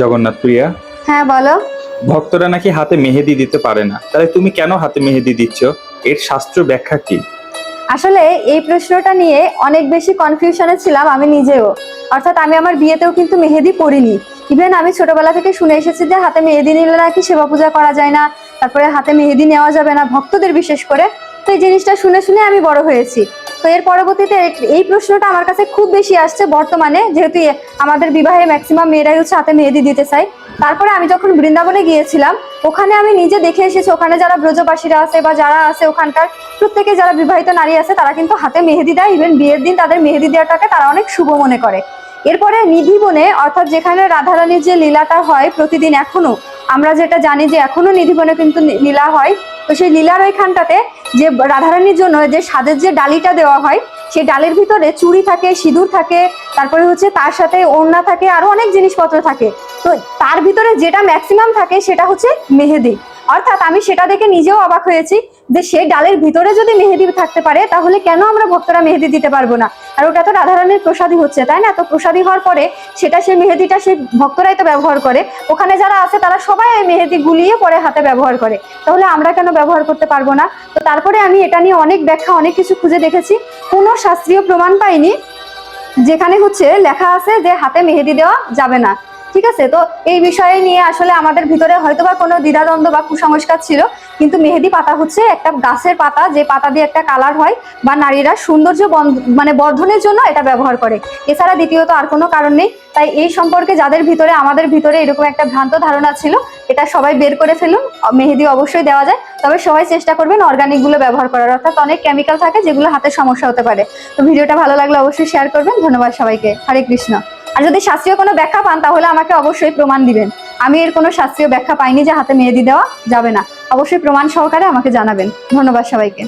জগন্নাথ প্রিয়া। হ্যাঁ বলো। ভক্তরা নাকি হাতে মেহেদি দিতে পারে না। তাহলে তুমি কেন হাতে মেহেদি দিচ্ছ? এর শাস্ত্র ব্যাখ্যা কি? আসলে এই প্রশ্নটা নিয়ে অনেক বেশি কনফিউশনে ছিলাম আমি নিজেও। অর্থাৎ আমি আমার বিয়েতেও কিন্তু মেহেদি পরিনি। ইভেন আমি ছোটবেলা থেকে শুনে এসেছি যে হাতে মেহেদি নিলে নাকি সেবা পূজা করা যায় না তারপরে হাতে মেহেদি নেওয়া যাবে না ভক্তদের বিশেষ করে। তো এই জিনিসটা শুনে শুনে আমি বড় হয়েছি। তো এর পরবর্তীতে এই- প্রশ্নটা আমার কাছে খুব বেশি আসছে বর্তমানে, যেহেতু আমাদের বিবাহে ম্যাক্সিমাম মেয়েরাই হচ্ছে হাতে মেহেদি দিতে চাই তারপরে আমি যখন বৃন্দাবনে গিয়েছিলাম, ওখানে আমি নিজে দেখে এসেছি, ওখানে যারা ব্রজবাসীরা আছে বা যারা আছে ওখানকার, প্রত্যেকে যারা বিবাহিত নারী আছে, তারা কিন্তু হাতে মেহেদি দেয়। ইভেন বিয়ের দিন তাদের মেহেদি দেওয়াটাকে তারা অনেক শুভ মনে করে। এরপরে নিধিবনে, অর্থাৎ যেখানে রাধারানীর যে লীলাটা হয় প্রতিদিন এখনও, আমরা যেটা জানি যে এখনও নিধি বনে কিন্তু লীলা হয়। তো সেই লীলার ওইখানটাতে যে রাধারানীর জন্য যে সাদের যে ডালিটা দেওয়া হয়, সেই ডালের ভিতরে চুড়ি থাকে, সিঁদুর থাকে, তারপরে হচ্ছে তার সাথে ওড়না থাকে, আরও অনেক জিনিসপত্র থাকে। তো তার ভিতরে যেটা ম্যাক্সিমাম থাকে, সেটা হচ্ছে মেহেদি। অর্থাৎ আমি সেটা দেখে নিজেও অবাক হয়েছি যে সে ডালের ভিতরে যদি মেহেদি থাকতে পারে, তাহলে কেন আমরা ভক্তরা মেহেদি দিতে পারব না? আর ওটা তো রাধারানীর প্রসাদী হচ্ছে, তাই না? তো প্রসাদী হওয়ার পরে সেটা সেই মেহেদিটা সেই ভক্তরাই তো ব্যবহার করে। ওখানে যারা আছে, তারা সবাই এই মেহেদি গুলিয়ে পরে হাতে ব্যবহার করে। তাহলে আমরা কেন ব্যবহার করতে পারব না? তো তারপরে আমি এটা নিয়ে অনেক ব্যাখ্যা, অনেক কিছু খুঁজে দেখেছি। কোনো শাস্ত্রীয় প্রমাণ পাইনি, যেখানে হচ্ছে লেখা আছে যে হাতে মেহেদি দেওয়া যাবে না। ঠিক আছে? তো এই বিষয়ে নিয়ে আসলে আমাদের ভিতরে হয়তো বা কোনো দ্বিধাদ্বন্দ্ব বা কুসংস্কার ছিল, কিন্তু মেহেদি পাতা হচ্ছে একটা গাছের পাতা, যে পাতা দিয়ে একটা কালার হয় বা নারীরা সৌন্দর্য মানে বর্ধনের জন্য এটা ব্যবহার করে। এছাড়া দ্বিতীয়ত আর কোনো কারণ নেই। তাই এই সম্পর্কে যাদের ভিতরে, আমাদের ভিতরে এরকম একটা ভ্রান্ত ধারণা ছিল, এটা সবাই বের করে ফেলুন। মেহেদি অবশ্যই দেওয়া যায়। তবে সবাই চেষ্টা করবেন অর্গানিকগুলো ব্যবহার করার। অর্থাৎ অনেক কেমিক্যাল থাকে যেগুলো হাতে সমস্যা হতে পারে। তো ভিডিওটা ভালো লাগলে অবশ্যই শেয়ার করবেন। ধন্যবাদ সবাইকে। হরে কৃষ্ণ। আর যদি শাস্ত্রীয় কোনো ব্যাখ্যা পান, তাহলে আমাকে অবশ্যই প্রমাণ দিবেন। আমি এর কোনো শাস্ত্রীয় ব্যাখ্যা পাইনি যে হাতে মেহেদি দেওয়া যাবে না। অবশ্যই প্রমাণ সহকারে আমাকে জানাবেন। ধন্যবাদ সবাইকে।